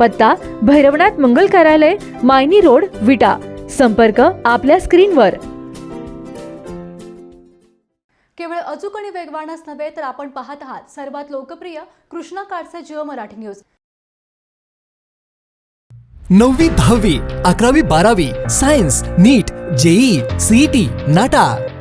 पत्ता भैरवनाथ मंगल कार्यालय मायनी रोड विटा. संपर्क आपल्या स्क्रीनवर. केवळ अचूक आणि वेगवानच नव्हे तर आपण पाहत आहात सर्वात लोकप्रिय कृष्णा काडचे जिओ मराठी न्यूज. नववी दहावी अकरावी बारावी science NEET JEE CET NATA.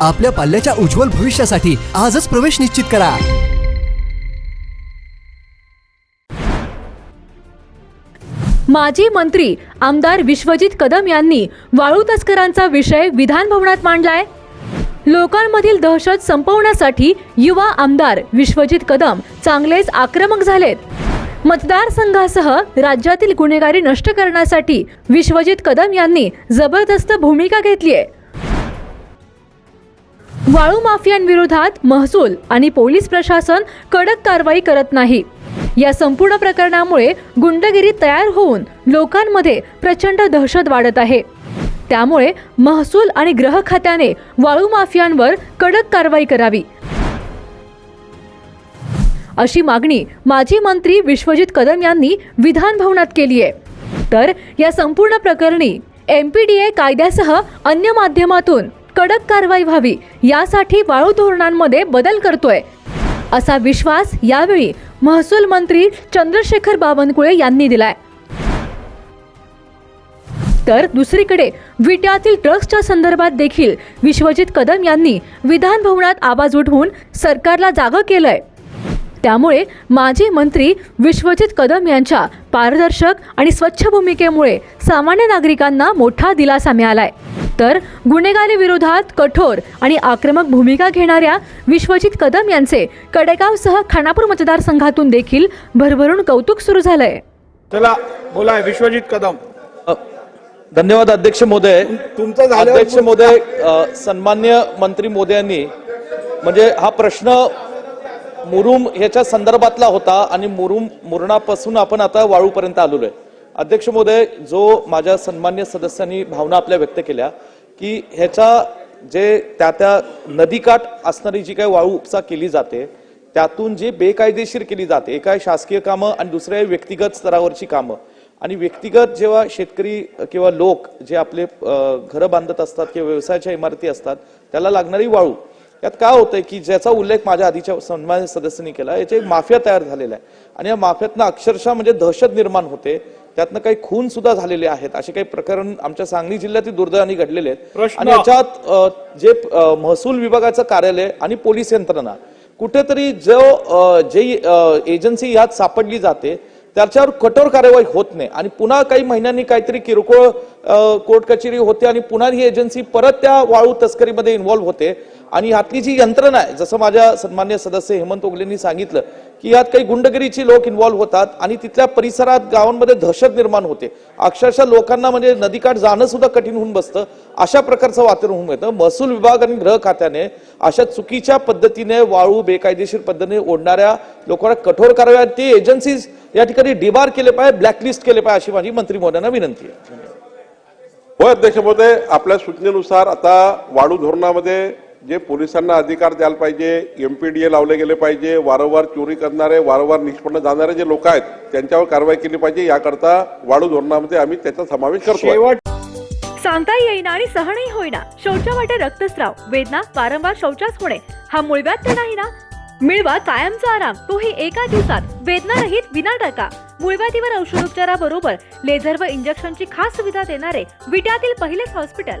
आपल्या पाल्याच्या उज्ज्वल भविष्यासाठी आजच प्रवेश निश्चित करा. माजी मंत्री आमदार विश्वजित कदम यांनी वाळू तस्करांचा विषय विधान भवनात मांडलाय. लोकांमधील दहशत संपवण्यासाठी युवा आमदार विश्वजित कदम चांगलेच आक्रमक झालेत. मतदारसंघासह राज्यातील गुन्हेगारी नष्ट करण्यासाठी विश्वजित कदम यांनी जबरदस्त भूमिका घेतली आहे वाळू माफियांविरोधात महसूल आणि पोलीस प्रशासन कडक कारवाई करत नाही. या संपूर्ण प्रकरणामुळे गुंडगिरी तयार होऊन लोकांमध्ये प्रचंड दहशत वाढत आहे. त्यामुळे महसूल आणि ग्रह खात्याने वाळू माफियांवर कडक कारवाई करावी. अशी मागणी माजी मंत्री विश्वजित कदम यांनी विधान भवनात केली आहे. तर या संपूर्ण प्रकरणी एम पी डी ए कायद्यासह अन्य माध्यमातून कडक कारवाई व्हावी यासाठी वाळू धोरणांमध्ये बदल करतोय. असा विश्वास यावेळी महसूल मंत्री चंद्रशेखर बावनकुळे यांनी दिलाय. तर दुसरीकडे विट्यातील ड्रग्सच्या संदर्भात देखील विश्वजित कदम यांनी विधान भवनात आवाज उठवून सरकारला जागं केलंय. त्यामुळे माजी मंत्री विश्वजित कदम यांच्या पारदर्शक आणि स्वच्छ भूमिकेमुळे सामान्य नागरिकांना मोठा दिलासा मिळालाय. तर गुन्हेगारी विरोधात कठोर आणि आक्रमक भूमिका घेणाऱ्या विश्वजित कदम यांचे कडेगावसह खानापूर मतदारसंघातून देखील भरभरून कौतुक सुरू झालंय. चला बोला विश्वजित कदम. धन्यवाद अध्यक्ष महोदय. तुमचं अध्यक्ष महोदय अ, सन्मान्य मंत्री मोदयांनी म्हणजे हा प्रश्न मुरुम ह्याच्या संदर्भातला होता आणि मुरुम मुरणापासून आपण आता वाळूपर्यंत आलेलो आहे. अध्यक्ष महोदय जो माझ्या सन्मान्य सदस्यांनी भावना आपल्या व्यक्त केल्या की ह्याच्या जे त्या त्या नदीकाठ असणारी जी काही वाळू उपसा केली जाते त्यातून जी बेकायदेशीर केली जाते एका आहे शासकीय कामं आणि दुसऱ्या आहे व्यक्तिगत स्तरावरची कामं. आणि व्यक्तिगत जेव्हा शेतकरी किंवा लोक जे आपले घरं बांधत असतात किंवा व्यवसायाच्या इमारती असतात त्याला लागणारी वाळू यात काय होतंय की ज्याचा उल्लेख माझ्या आधीच्या सन्मान्य सदस्यांनी केला याचे माफिया तयार झालेला आहे. आणि या माफियातनं अक्षरशः म्हणजे दहशत निर्माण होते. त्यातनं काही खून सुद्धा झालेले आहेत. असे काही प्रकरण आमच्या सांगली जिल्ह्यातील दुर्दैवाने घडलेले आहेत. आणि याच्यात जे महसूल विभागाचं कार्यालय आणि पोलीस यंत्रणा कुठेतरी जो जे एजन्सी यात सापडली जाते त्याच्यावर कठोर कार्यवाही होत नाही. आणि पुन्हा काही महिन्यांनी काहीतरी किरकोळ कोर्ट कचेरी होते आणि पुन्हा ही एजन्सी परत त्या वाळू तस्करीमध्ये इन्व्हॉल्व्ह होते. आणि यातली जी यंत्रणा आहे जसं माझ्या सन्मान्य सदस्य हेमंत ओगलेंनी सांगितलं की यात काही गुंडगिरीची लोक इन्व्हॉल्व्ह होतात आणि तिथल्या परिसरात गावांमध्ये दहशत निर्माण होते. अक्षरशः लोकांना म्हणजे नदीकाठ जाणं सुद्धा कठीण होऊन बसतं. अशा प्रकारचं वातावरण होऊन येतं महसूल विभाग आणि गृह खात्याने अशा चुकीच्या पद्धतीने वाळू बेकायदेशीर पद्धतीने ओढणाऱ्या लोकांना कठोर कारवाई ते एजन्सीज या ठिकाणी डिबार केले पाहिजे ब्लॅकलिस्ट केले पाहिजे अशी माझी मंत्री महोदयांना विनंती आहे. होय अध्यक्ष महोदय आपल्या सूचनेनुसार आता वाळू धोरणामध्ये जे पोलिसांना अधिकार द्यायला पाहिजे एमपीडीए लावले गेले पाहिजे वारंवार चोरी करणारे वारंवार निष्पन्न जाणारे जे लोक आहेत त्यांच्यावर कारवाई केली पाहिजे. याकरता वाळू धोरणामध्ये आम्ही त्याचा समावेश करतो शेवट सांगता येईना आणि सहनही होईना. शौचा वाटे रक्तस्राव वेदना वारंवार शौचास होणे हा मूळव्याध तर नाही ना? मिळवा कायमचा आराम. तोही एका दिवसात. वेदनारहित विना टाका मुळव्याधीवर औषधोपचाराबरोबर लेझर व इंजेक्शनची खास सुविधा देणारे विट्यातील पहिलेच हॉस्पिटल.